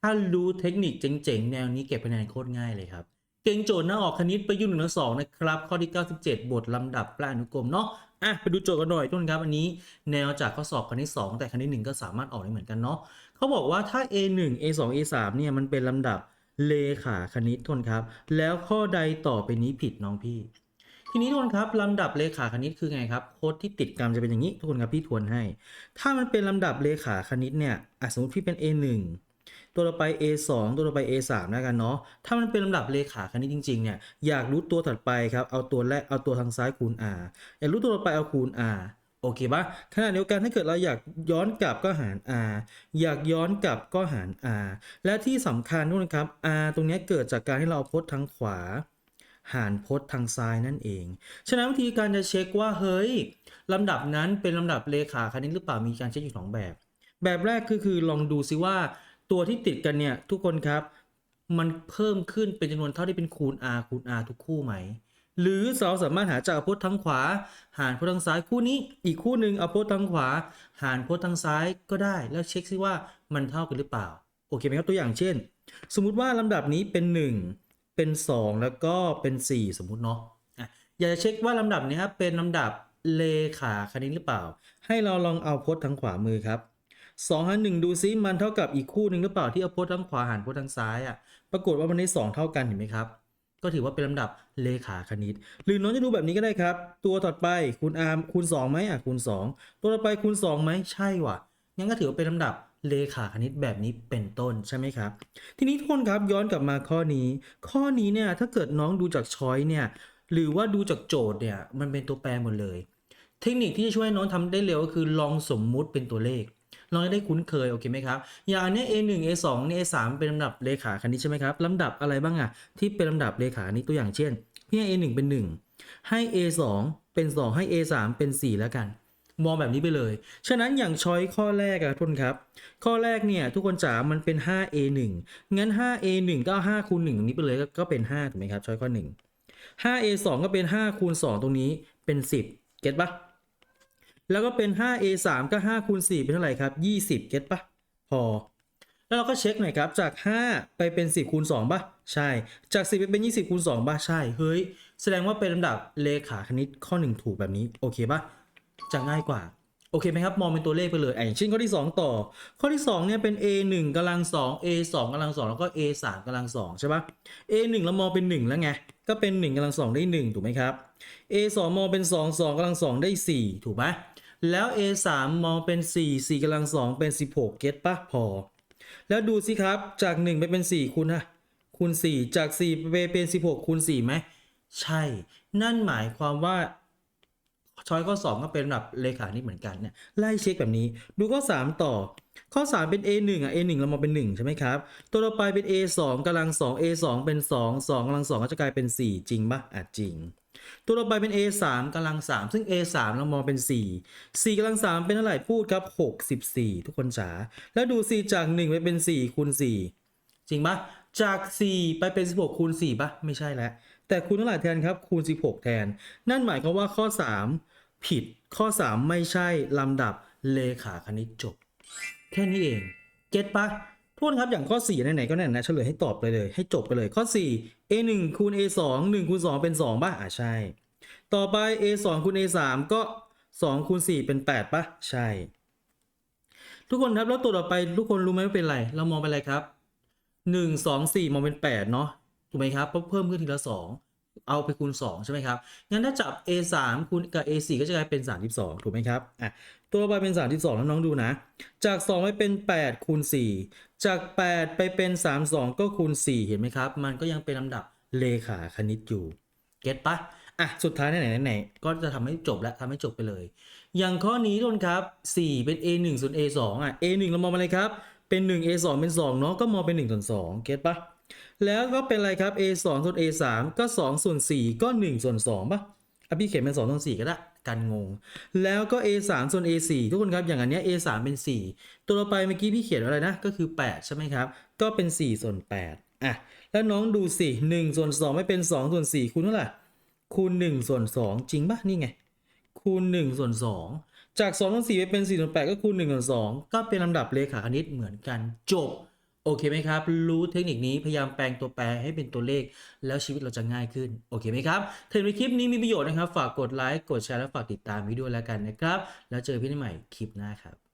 ถ้ารู้เทคนิคเจ๋งๆ แนวนี้เก็บคะแนนโคตรง่ายเลยครับ เก่งโจทย์หน้าออกคณิตประยุกต์หนึ่งและสองนะครับ ข้อที่ 97 บทลำดับแปลอนุกรมเนาะอะไปดูโจทย์กันหน่อยทุกคนครับ อันนี้แนวจากข้อสอบคณิต2แต่คณิต1ก็สามารถออกได้เหมือนกันเนาะเขาบอกว่าถ้า A1 A2 A3 เนี่ยมันเป็นลำดับเลขาคณิตทุนครับ แล้วข้อใดต่อไปนี้ผิดน้องพี่ ทีนี้ทุนครับลำดับเลขาคณิตคือไงครับโค้ดที่ติดกันจะเป็นอย่างนี้ทุกคนครับพี่ทวนให้ ถ้ามันเป็นลำดับเลขาคณิตเนี่ยสมมติพี่เป็น A1 ตัวต่อไป A2 ตัวต่อไป A3 แล้วกันเนาะ ถ้ามันเป็นลำดับเลขาคณิตจริงๆเนี่ย อยากรู้ตัวถัดไปครับ เอาตัวแรก เอาตัวทางซ้ายคูณ r อยากรู้ตัวต่อไปเอาคูณ r โอเคปะขณะเดียวกันถ้าเกิดเราอยากย้อนกลับก็หาร r อยากย้อนกลับก็หาร r และที่สำคัญทุกคนครับ r ตรงเนี้ยเกิดจากการที่เราเอาพจน์ทางขวา หารพจน์ทางซ้ายนั่นเอง ฉะนั้นวิธีการจะเช็คว่าเฮ้ยลำดับนั้นเป็นลำดับเลขาคณิตหรือเปล่ามีการเช็คอยู่สองแบบ แบบแรกคือคือลองดูซิว่า ตัวที่ติดกันเนี่ยทุกคนครับ มันเพิ่มขึ้นเป็นจำนวนเท่าที่เป็นคูณ r คูณ r ทุกคู่ไหม หรือเราสามารถหาจากพจน์ทางขวา หารพจน์ทางซ้ายคู่นี้ อีกคู่หนึ่งเอาพจน์ทางขวา หารพจน์ทางซ้ายก็ได้ แล้วเช็คซิว่ามันเท่ากันหรือเปล่า โอเคไหมครับตัวอย่างเช่น สมมุติว่าลำดับนี้เป็น 1 เป็น 2 แล้วก็เป็น 4 สมมุติเนาะอะอยากจะเช็คว่าลำดับนี้ครับเป็นลำดับเลขาคณิตหรือเปล่า ให้เราลองเอาพจน์ทางขวามือครับ 2หาร1ดูซิมันเท่ากับอีกคู่หนึ่งหรือเปล่าที่เอาพจน์ทางขวาหารพจน์ทางซ้ายอะปรากฏว่ามันได้ 2 เท่ากันเห็นไหมครับ ก็ถือว่าเป็นลำดับเลขาคณิต หรือน้องจะดูแบบนี้ก็ได้ครับ ตัวถัดไปคูณ r คูณ2ไหมอะคูณ 2 ตัวต่อไปคูณ2ไหมใช่ว่ะงั้นก็ถือว่าเป็นลำดับเลขาคณิตแบบนี้เป็นต้นใช่ไหมครับ ทีนี้ทุกคนครับย้อนกลับมาข้อนี้ ข้อนี้เนี่ยถ้าเกิดน้องดูจากช้อยเนี่ยหรือว่าดูจากโจทย์เนี่ยมันเป็นตัวแปรหมดเลย เทคนิคที่จะช่วยน้องทำได้เร็วก็คือลองสมมุติเป็นตัวเลข ลองให้ได้คุ้นเคยโอเคไหมครับอย่างอันเนี้ย A1 A2 เนี่ย A3 เป็นลำดับเลขาคณิตใช่ไหมครับลำดับอะไรบ้างอะที่เป็นลำดับเลขาคณิตตัวอย่างเช่นพี่ให้ A1 เป็น 1 ให้ A2 เป็น 2 ให้ A3 เป็น 4 แล้วกัน มองแบบนี้ไปเลย ฉะนั้นอย่างช้อยข้อแรกอะทุนครับ ข้อแรกเนี่ยทุกคนจ๋ามันเป็น 5A1 งั้น 5A1 ก็เอา5คูณ1ตรงนี้ไปเลยก็ก็เป็น5ถูกไหมครับช้อยข้อ 1 5A2 ก็เป็น5คูณ2ตรงนี้เป็น 10 เก็ตปะ แล้วก็เป็น 5A3 ก็5คูณ4เป็นเท่าไหร่ครับ 20 เก็ตปะพอ แล้วเราก็เช็คหน่อยครับ จาก 5 ไปเป็น 10คูณ2ปะใช่ จาก 10 ไปเป็น 20คูณ2ปะใช่ เฮ้ย แสดงว่าเป็นลำดับเลขาคณิตข้อ 1 ถูกแบบนี้ โอเคปะจะง่ายกว่าโอเคไหมครับ มองเป็นตัวเลขไปเลยอย่างเช่นข้อที่ 2 ต่อ ข้อที่ 2 เนี่ยเป็น a 1กำลัง 2 a 2กำลัง 2 แล้วก็ a 3กำลัง 2 ใช่ปะ a 1เรามองเป็น 1 แล้วไง ก็เป็น 1กำลัง 2 ได้ 1 ถูกไหมครับ a 2มองเป็น 2 2กำลัง 2 ได้ 4 ถูกไหม แล้ว a 3มองเป็น 4 4กำลัง2เป็น 16 เก็ตปะพอ แล้วดูสิครับจาก 1 ไปเป็น 4 คูณนะคูณ 4 จาก 4 ไปเป็น 16 คูณ4ไหมใช่ นั่นหมายความว่าช้อยข้อ 2 ก็เป็นระดับเลขานี่เหมือนกันเนี่ยไล่เช็คแบบนี้ ดูข้อ 3 ต่อ ข้อ 3 เป็น A1 อะ A1 เรามาเป็น 1 ใช่ไหมครับ ตัวต่อไปเป็น A2 กำลัง 2 A2 เป็น 2 2กำลัง2ก็จะกลายเป็น 4 จริงปะอะจริง ตัวต่อไปเป็น A3 กำลัง 3 ซึ่ง A3 เรามองเป็น 4 4กำลัง 3 เป็นเท่าไหร่พูดครับ 64 ทุกคนจ๋าแล้วดู 4 จาก 1 ไปเป็น 4 คูณ 4 จริงปะจาก 4 ไปเป็น 16 คูณ 4ปะไม่ใช่แล้ว แต่คูณเท่าไหร่แทนครับ คูณ 16 แทน นั่นหมายความว่าข้อ 3 ผิดข้อ 3 ไม่ใช่ลำดับเลขาคณิตจบ แค่นี้เอง เก็ตปะ พูดคนครับอย่างข้อ 4 ไหนๆก็แน่นนะเฉลยให้ตอบไปเลย ให้จบไปเลยข้อ 4 a 1คูณ a 2 1คูณ2เป็น 2ป่ะอะใช่ ต่อไป a 2คูณ a 3ก็2คูณ4เป็น8ป่ะใช่ ทุกคนครับแล้วตัวต่อไปทุกคนรู้ไหมว่าเป็นอะไร เรามองเป็นอะไรครับ 1 2 4 มองเป็น8เนาะถูกไหมครับเพราะเพิ่มขึ้นทีละ2 เอาไปคูณ 2 ใช่ไหมครับ งั้นถ้าจับ a 3คูณกับ a 4ก็จะกลายเป็น 32 ถูกไหมครับ อะ ตัวต่อไปเป็น 32 แล้วน้องดูนะ จาก 2 ไปเป็น 8 คูณ 4 จาก 8 ไปเป็น 32 ก็คูณ 4 เห็นไหมครับ มันก็ยังเป็นลำดับเลขาคณิตอยู่ เก็ตปะอะ สุดท้ายไหนไหนก็จะทำให้จบแล้วทำให้จบไปเลย อย่างข้อนี้ทุกคนครับ 4 เป็น a 1ส่วน a 2อะ a 1เรามองอะไรครับ เป็น 1 a 2เป็น2เนาะ ก็มองเป็น1ส่วน2เก็ตปะ แล้วก็เป็นอะไรครับ a 2ส่วน a 3ก็2ส่วน4ก็1ส่วน2ปะอะพี่เขียนเป็น2ส่วน4ก็ได้กันงง แล้วก็ a 3ส่วน a 4ทุกคนครับอย่างอันเนี้ย a 3เป็น 4 ตัวต่อไปเมื่อกี้พี่เขียนอะไรนะก็คือ 8 ใช่ไหมครับ ก็เป็น 4 ส่วน 8อะแล้วน้องดูสิ1ส่วน2ไม่เป็น 2 ส่วน4คูณเท่าไหร่คูณ1ส่วน2จริงปะนี่ไง คูณ1ส่วน2จาก2ส่วน4ไปเป็น4ส่วน8ก็คูณ1ส่วน2ก็เป็นลำดับเลขาคณิตเหมือนกันจบ โอเคไหมครับ รู้เทคนิคนี้พยายามแปลงตัวแปรให้เป็นตัวเลข แล้วชีวิตเราจะง่ายขึ้น โอเคไหมครับถ้าในคลิปนี้มีประโยชน์นะครับ ฝากกดไลค์ กดแชร์ และฝากติดตามวิดีโอแล้วกันนะครับ แล้วเจอพี่ใหม่คลิปหน้าครับ